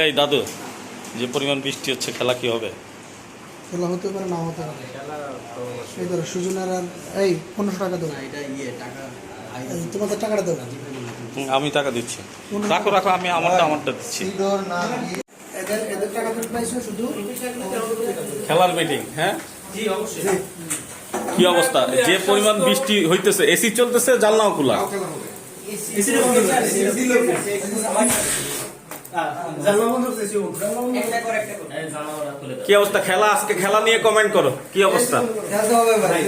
এই দাদু যে পরিমাণ বৃষ্টি হচ্ছে খেলা কি হবে? খেলা হতে পারে না হতে পারে। এই ধরো সুজনের আর এই পনেরোশো টাকা দেবো এটা ইয়ে টাকা তোমাদের টাকাটা দেবো আমি টাকা দিচ্ছি। রাখো রাখো আমি আমারটা আমারটা দিচ্ছি। খেলার মিটিং হ্যাঁ? কি অবস্থা? যে পরিমাণ বৃষ্টি হইতেছে এসি চলতেছে জানলাও খোলা। কি অবস্থা? খেলা আজকে খেলা নিয়ে কমেন্ট করো। কি অবস্থা? খেলতে হবে ভাই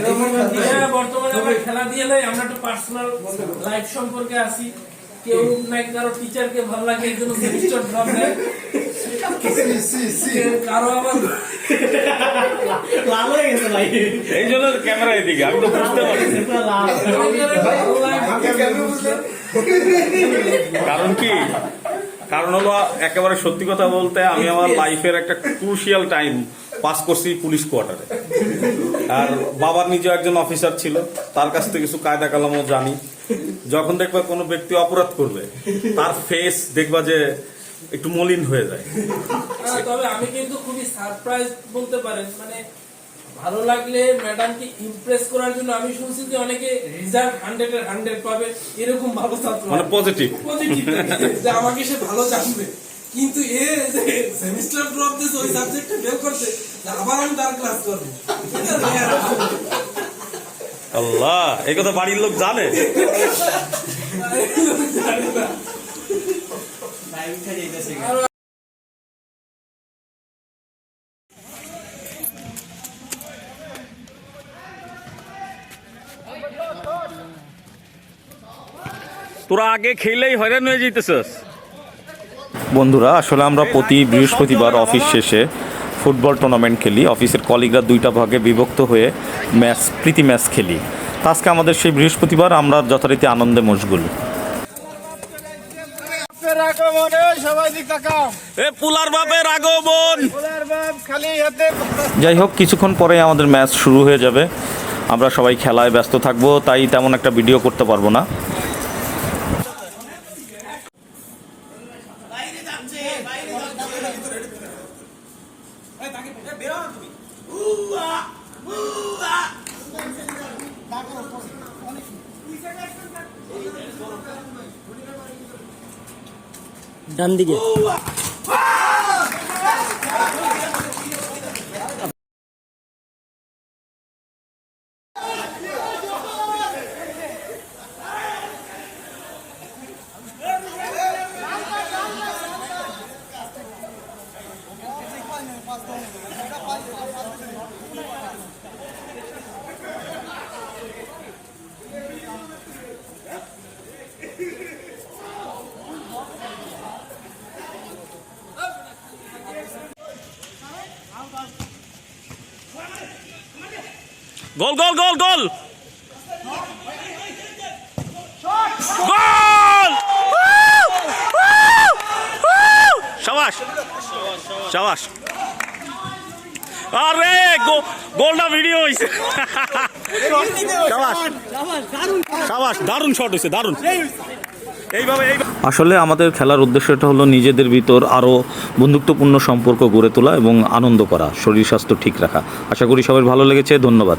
হ্যাঁ, বর্তমানে খেলা দিয়ে নাই আমরা একটা পার্সোনাল লাইফ সম্পর্কে আসি কেউ নাই কারও টিচারকে ভালো লাগে এই জন্য সেমিস্টার ড্রপ এই জন্য ক্যামেরা এদিকে আমি তো বুঝতে পারছি। ভালো লাগে কারণ কি? কারণ হলো একেবারে সত্যি কথা বলতে আমি আমার লাইফের একটা ক্রুশিয়াল টাইম পাস করছি পুলিশ কোয়ার্টারে আর বাবার নিজে একজন অফিসার ছিল তার কাছ থেকে কিছু কায়দা কালামও জানি। যখন দেখবা কোনো ব্যক্তি অপরাধ করবে তার ফেস দেখবা যে একটু মলিন হয়ে যায়। তবে আমি কিন্তু খুবই সারপ্রাইজ বলতে পারেন। মানে ভালো লাগলে ম্যাডামকে ইমপ্রেস করার জন্য আমি শুনছি যে অনেকে রেজাল্ট হান্ড্রেড এর হান্ড্রেড পাবে এরকম ভালো ছাত্র মানে পজিটিভ পজিটিভ যে আমাকে সে ভালো জানবে কিন্তু এ যে সেমিস্টার ড্রপ দিয়েছে ওই সাবজেক্টে ফেল করছে আবার আমি তার ক্লাস করব। আল্লাহ এই কথা বাড়ির লোক জানে? জানি না। তোরা আগে খেলেই হয়রান হয়ে যেতেছস বন্ধুরা আসলে আমরা প্রতি বৃহস্পতিবার অফিস শেষে ফুটবল টুর্নামেন্ট খেলি। অফিসের কলিগরা দুইটা ভাগে বিভক্ত হয়ে ম্যাচ প্রীতি ম্যাচ খেলি। আজকে আমাদের সেই বৃহস্পতিবার আমরা যথারীতি আনন্দে মশগুল। পুলার বাপের আগমন। যাই হোক কিছুক্ষণ পরে আমাদের ম্যাচ শুরু হয়ে যাবে। আমরা সবাই খেলায় ব্যস্ত থাকব তাই তেমন একটা ভিডিও করতে পারব না। ডান দিকে গোল গোল গোল গোল। গোল! সাবাস সাবাস। আরে গোলটা ভিডিও হয়েছে সাবাস সাবাস, দারুণ শট হয়েছে দারুণ। আসলে আমাদের খেলার উদ্দেশ্যটা হলো নিজেদের ভিতর আরও বন্ধুত্বপূর্ণ সম্পর্ক গড়ে তোলা এবং আনন্দ করা, শরীর স্বাস্থ্য ঠিক রাখা। আশা করি সবার ভালো লেগেছে, ধন্যবাদ।